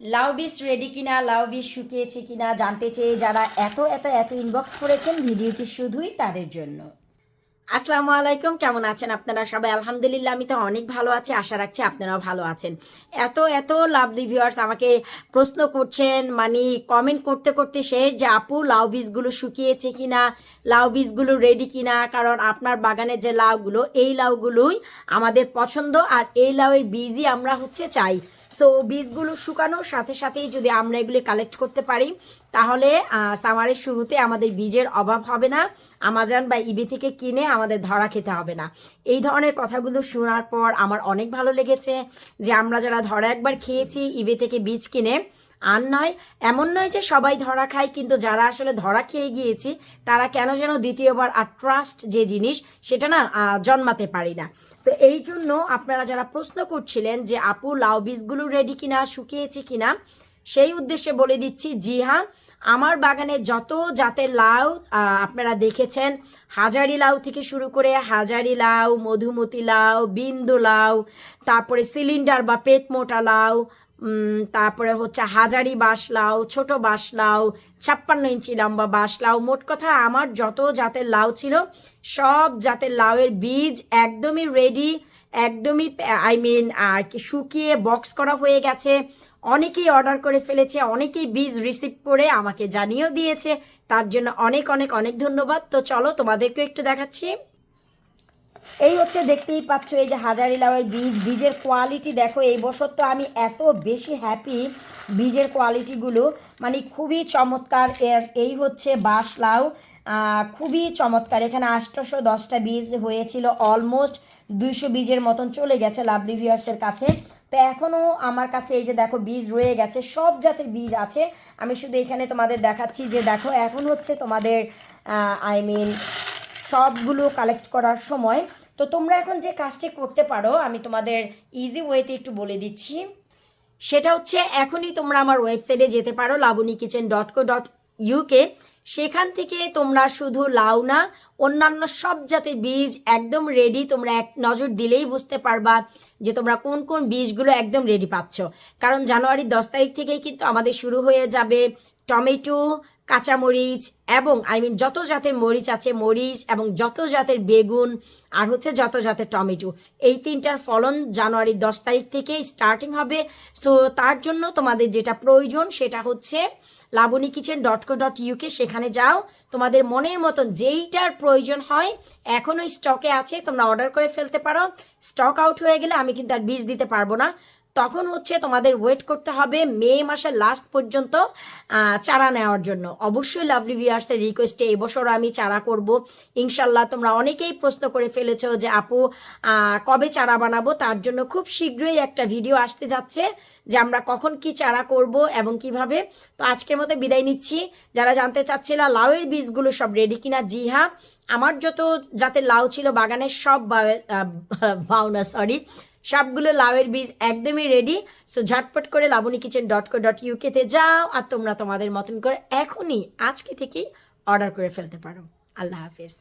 লাউ বীজ রেডি কিনা, লাউ বীজ শুকিয়েছে কিনা, জানতে চেয়ে যারা এত এত এত ইনবক্স করেছেন, ভিডিওটি শুধুই তাদের জন্য। আসসালামু আলাইকুম, কেমন আছেন আপনারা সবাই? আলহামদুলিল্লাহ, আমি তো অনেক ভালো আছি, আশা রাখছি আপনারাও ভালো আছেন। এত এত লাভলি ভিউয়ার্স আমাকে প্রশ্ন করছেন মানে কমেন্ট করতে করতে শেষ যে, আপু, লাউ বীজগুলো শুকিয়েছে কি না লাউ বীজগুলো রেডি কি না কারণ আপনার বাগানের যে লাউগুলো, এই লাউগুলোই আমাদের পছন্দ, আর এই লাউয়ের বীজই আমরা হচ্ছে চাই। সো বীজগুলো শুকানোর সাথে সাথেই যদি আমরা এগুলি কালেক্ট করতে পারি, তাহলে সামারের শুরুতে আমাদের বীজের অভাব হবে না। আমাজন বা ইবি থেকে কিনে আমাদের ধরা খেতে হবে না। এই ধরনের কথাগুলো শোনার পর আমার অনেক ভালো লেগেছে যে আমরা যারা ধরা একবার খেয়েছি ইবে থেকে বীজ কিনে আর নয়, এমন নয় যে সবাই ধরা খায়, কিন্তু যারা আসলে ধরা খেয়ে গিয়েছি, তারা কেন যেন দ্বিতীয়বার আর ট্রাস্ট যে জিনিস, সেটা না জন্মাতে পারি না। তো এই জন্য আপনারা যারা প্রশ্ন করছিলেন যে, আপু, লাউ বীজগুলো রেডি কিনা, শুকিয়েছে কিনা? সেই উদ্দেশ্যে বলে দিচ্ছি, জি হ্যাঁ আমার বাগানে যত জাতের লাউ আপনারা দেখেছেন, হাজারি লাউ থেকে শুরু করে হাজারি লাউ, মধুমতি লাউ, বিন্দু লাউ, তারপরে সিলিন্ডার বা পেট মোটা লাউ তারপরে হচ্ছে হাজারি বাঁশলাউ ছোট বাঁশলাউ ছাপ্পান্ন ইঞ্চি লম্বা বাঁশলাউ মোট কথা আমার যত জাতের লাউ ছিল, সব জাতের লাউয়ের বীজ একদমই রেডি একদমই আই মিন আর কি শুকিয়ে বক্স করা হয়ে গেছে। অনেকেই অর্ডার করে ফেলেছে, অনেকেই বীজ রিসিভ করে আমাকে জানিয়েও দিয়েছে। তার জন্য অনেক অনেক অনেক ধন্যবাদ। তো চলো তোমাদেরকেও একটু দেখাচ্ছি। এই হচ্ছে দেখতেই পাচ্ছ এই যে হাজারি লাউয়ের বীজ, বীজের কোয়ালিটি দেখো, এই বছর তো আমি এত বেশি হ্যাপি বীজের কোয়ালিটিগুলো মানে খুবই চমৎকার, এর, এই হচ্ছে বাঁশ লাউ খুবই চমৎকার। এখানে আষ্টশো দশটা বীজ হয়েছিল অলমোস্ট দুইশো বীজের মতন চলে গেছে লাভলি ভিউয়ার্সের কাছে। তো এখনও আমার কাছে এই যে দেখো বীজ রয়ে গেছে, সব জাতের বীজ আছে। আমি শুধু এখানে তোমাদের দেখাচ্ছি যে দেখো, এখন হচ্ছে তোমাদের আই মিন সবগুলো কালেক্ট করার সময়। তো তোমরা এখন যে কাজটি করতে পারো, আমি তোমাদের ইজি ওয়েতে একটু বলে দিচ্ছি। সেটা হচ্ছে, এখনই তোমরা আমার ওয়েবসাইটে যেতে পারো Laboni kitchen dot co dot UK সেখান থেকে তোমরা শুধু লাউ না, অন্যান্য সব জাতের বীজ একদম রেডি তোমরা এক নজর দিলেই বুঝতে পারবা যে তোমরা কোন কোন বীজগুলো একদম রেডি পাচ্ছ। কারণ জানুয়ারির দশ তারিখ থেকেই কিন্তু আমাদের শুরু হয়ে যাবে টমেটো, কাঁচামরিচ এবং আই মিন যত জাতের মরিচ আছে, মরিচ এবং যত জাতের বেগুন আর হচ্ছে যত জাতের টমেটো, এই তিনটার ফলন জানুয়ারির দশ তারিখ থেকে স্টার্টিং হবে। সো তার জন্য তোমাদের যেটা প্রয়োজন সেটা হচ্ছে Laboni kitchen dot co dot UK সেখানে যাও। তোমাদের মনের মতন যেইটার প্রয়োজন হয় এখনও স্টকে আছে, তোমরা অর্ডার করে ফেলতে পারো। স্টক আউট হয়ে গেলে আমি কিন্তু আর বীজ দিতে পারব না। তখন হচ্ছে তোমাদের ওয়েট করতে হবে মে মাসের লাস্ট পর্যন্ত চারা নেওয়ার জন্য। অবশ্যই লাভলি ভিউয়ার্সের রিকোয়েস্টে এবছর আমি চারা করব। ইনশাল্লাহ তোমরা অনেকেই প্রশ্ন করে ফেলেছো যে, আপু কবে চারা বানাবো? তার জন্য খুব শীঘ্রই একটা ভিডিও আসতে যাচ্ছে যে, আমরা কখন কি চারা করব এবং কীভাবে। তো আজকের মতো বিদায় নিচ্ছি। যারা জানতে চাচ্ছিল লাউয়ের বীজগুলো সব রেডি কিনা, জি হ্যাঁ। আমার যত, যাতে লাউ ছিল বাগানের সব ভাওনা সরি সবগুলো লাউয়ের বীজ একদমই রেডি সো ঝটপট করে Laboni kitchen dot co dot ইউকেতে যাও আর তোমরা তোমাদের মতন করে এখনই আজকে থেকেই অর্ডার করে ফেলতে পারো। আল্লাহ হাফিজ।